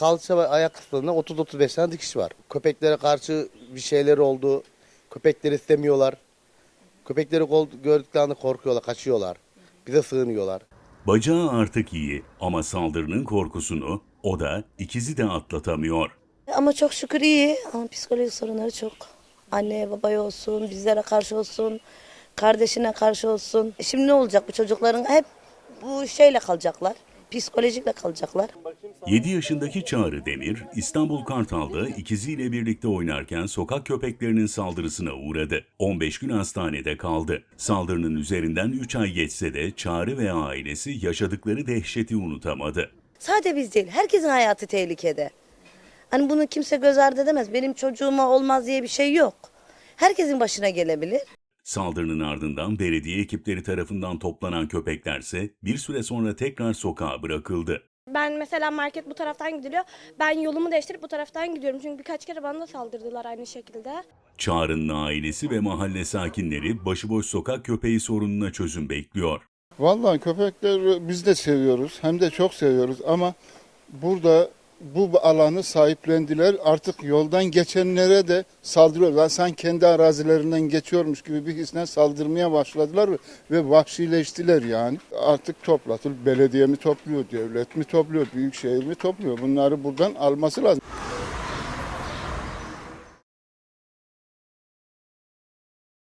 kalça ve ayak kısmında 30-35 tane dikiş var. Köpeklere karşı bir şeyler oldu. Köpekleri istemiyorlar. Köpekleri gördüklerinde korkuyorlar, kaçıyorlar. Bize sığınıyorlar. Bacağı artık iyi ama saldırının korkusunu o da ikizi de atlatamıyor. Ama çok şükür iyi ama psikolojik sorunları çok. Anneye babaya olsun, bizlere karşı olsun, kardeşine karşı olsun. Şimdi ne olacak bu çocukların hep bu şeyle kalacaklar. Psikolojikle kalacaklar. 7 yaşındaki Çağrı Demir, İstanbul Kartal'da ikiziyle birlikte oynarken sokak köpeklerinin saldırısına uğradı. 15 gün hastanede kaldı. Saldırının üzerinden 3 ay geçse de Çağrı ve ailesi yaşadıkları dehşeti unutamadı. Sadece biz değil, herkesin hayatı tehlikede. Hani bunu kimse göz ardı edemez. Benim çocuğuma olmaz diye bir şey yok. Herkesin başına gelebilir. Saldırının ardından belediye ekipleri tarafından toplanan köpeklerse bir süre sonra tekrar sokağa bırakıldı. Ben mesela market bu taraftan gidiliyor. Ben yolumu değiştirip bu taraftan gidiyorum. Çünkü birkaç kere bana da saldırdılar aynı şekilde. Çağrı'nın ailesi ve mahalle sakinleri başıboş sokak köpeği sorununa çözüm bekliyor. Vallahi köpekleri biz de seviyoruz. Hem de çok seviyoruz ama burada bu alanı sahiplendiler. Artık yoldan geçenlere de saldırıyorlar. Sanki kendi arazilerinden geçiyormuş gibi bir hisle saldırmaya başladılar ve vahşileştiler yani. Artık toplatıl. Belediye mi topluyor, devlet mi topluyor, büyükşehir mi topluyor? Bunları buradan alması lazım.